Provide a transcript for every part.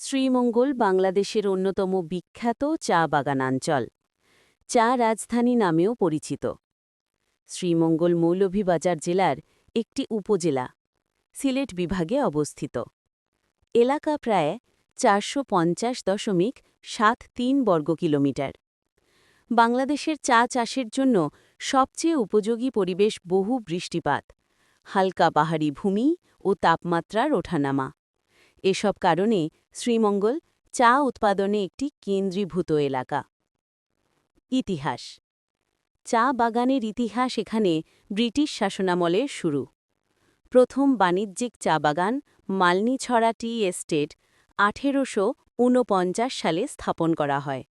শ্রীমঙ্গল বাংলাদেশের অন্যতম বিখ্যাত চা বাগানাঞ্চল। চা রাজধানী নামেও পরিচিত। শ্রীমঙ্গল মৌলভীবাজার জেলার একটি উপজেলা, সিলেট বিভাগে অবস্থিত। এলাকা প্রায় চারশো পঞ্চাশ দশমিক সাত তিন বর্গ কিলোমিটার। বাংলাদেশের চা চাষের জন্য সবচেয়ে উপযোগী পরিবেশ বহু বৃষ্টিপাত, হালকা পাহাড়ি ভূমি ও তাপমাত্রার ওঠানামা। এসব কারণে শ্রীমঙ্গল চা উৎপাদনে একটি কেন্দ্রীভূত এলাকা। ইতিহাস। চা বাগানের ইতিহাস এখানে ব্রিটিশ শাসনামলে শুরু। প্রথম বাণিজ্যিক চা বাগান মালনিছড়া টি এস্টেট আঠেরোশো সালে স্থাপন করা হয়।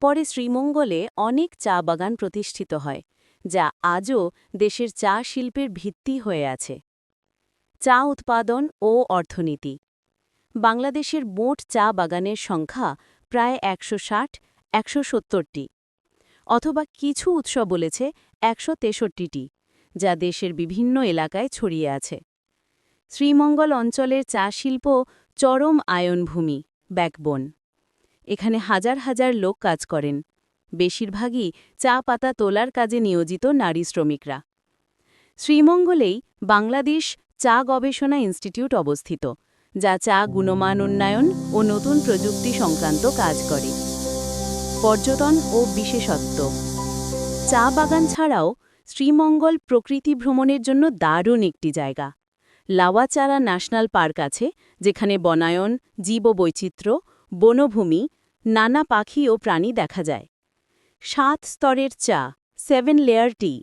পরে শ্রীমঙ্গলে অনেক চা বাগান প্রতিষ্ঠিত হয়, যা আজও দেশের চা শিল্পের ভিত্তি হয়ে আছে। চা উৎপাদন ও অর্থনীতি। বাংলাদেশের মোট চা বাগানের সংখ্যা প্রায় একশো ষাট, একশো সত্তরটি, অথবা কিছু উৎস বলেছে একশো তেষট্টিটি, যা দেশের বিভিন্ন এলাকায় ছড়িয়ে আছে। শ্রীমঙ্গল অঞ্চলের চা শিল্প চরম আয়নভূমি, ব্যাকবোন। এখানে হাজার হাজার লোক কাজ করেন। বেশিরভাগই চা পাতা তোলার কাজে নিয়োজিত নারী শ্রমিকরা। শ্রীমঙ্গলেই বাংলাদেশ চা গবেষণা ইনস্টিটিউট অবস্থিত, যা চা গুণমান উন্নয়ন ও নতুন প্রযুক্তি সংক্রান্ত কাজ করে। পর্যটন ও বিশেষত্ব। চা বাগান ছাড়াও শ্রীমঙ্গল প্রকৃতি ভ্রমণের জন্য দারুণ একটি জায়গা। লাওয়াচারা ন্যাশনাল পার্ক আছে, যেখানে বনায়ন, জীববৈচিত্র্য, বনভূমি, নানা পাখি ও প্রাণী দেখা যায়। সাত স্তরের চা, সেভেন লেয়ার টি,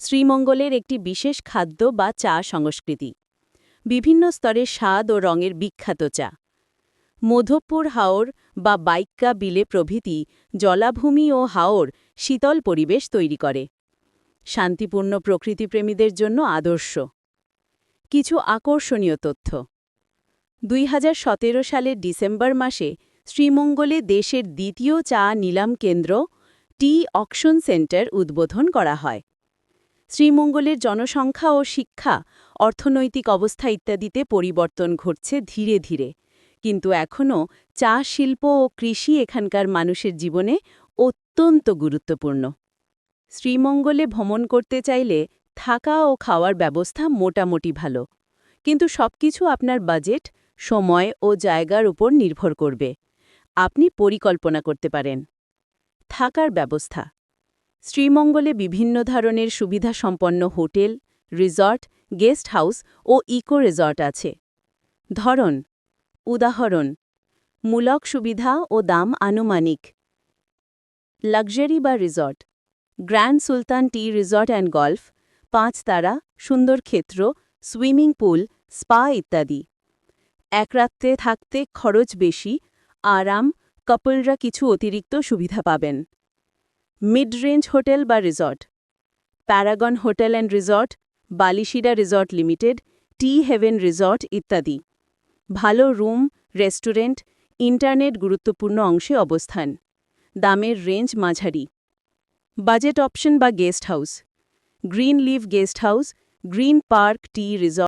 শ্রীমঙ্গলের একটি বিশেষ খাদ্য বা চা সংস্কৃতি। বিভিন্ন স্তরে স্বাদ ও রঙের বিখ্যাত চা। মধবপুর হাওর বা বাইক্কা বিলে প্রভৃতি জলাভূমি ও হাওর শীতল পরিবেশ তৈরি করে। শান্তিপূর্ণ প্রকৃতিপ্রেমীদের জন্য আদর্শ। কিছু আকর্ষণীয় তথ্য। দুই হাজার সতেরো সালের ডিসেম্বর মাসে শ্রীমঙ্গলে দেশের দ্বিতীয় চা নিলাম কেন্দ্র টি অকশন সেন্টার উদ্বোধন করা হয়। শ্রীমঙ্গলের জনসংখ্যা ও শিক্ষা, অর্থনৈতিক অবস্থা ইত্যাদিতে পরিবর্তন ঘটছে ধীরে ধীরে। কিন্তু এখনও চা শিল্প ও কৃষি এখানকার মানুষের জীবনে অত্যন্ত গুরুত্বপূর্ণ। শ্রীমঙ্গলে ভ্রমণ করতে চাইলে থাকা ও খাওয়ার ব্যবস্থা মোটামুটি ভালো। কিন্তু সবকিছু আপনার বাজেট, সময় ও জায়গার উপর নির্ভর করবে। আপনি পরিকল্পনা করতে পারেন। থাকার ব্যবস্থা। শ্রীমঙ্গলে বিভিন্ন ধরনের সুবিধাসম্পন্ন হোটেল, রিসর্ট, গেস্ট হাউস ও ইকো রিসর্ট আছে। ধরন, উদাহরণ, মূলক সুবিধা ও দাম আনুমানিক। লাক্সারি বা resort, grand Sultan tea resort and golf, পাঁচ তারা, সুন্দর ক্ষেত্র, সুইমিং পুল, স্পা ইত্যাদি। এক রাত্রে থাকতে খরচ বেশি, আরাম, কাপলরা কিছু অতিরিক্ত সুবিধা পাবেন। মিড রেঞ্জ হোটেল বা resort. Paragon hotel and resort, Balishira resort limited, tea heaven resort ইত্যাদি। ভালো রুম, রেস্টুরেন্ট, ইন্টারনেট গুরুত্বপূর্ণ অংশে অবস্থান। দামের রেঞ্জ মাঝারি। বাজেট অপশন বা guest house. Green leaf guest house, green পার্কটি রিসর্ট।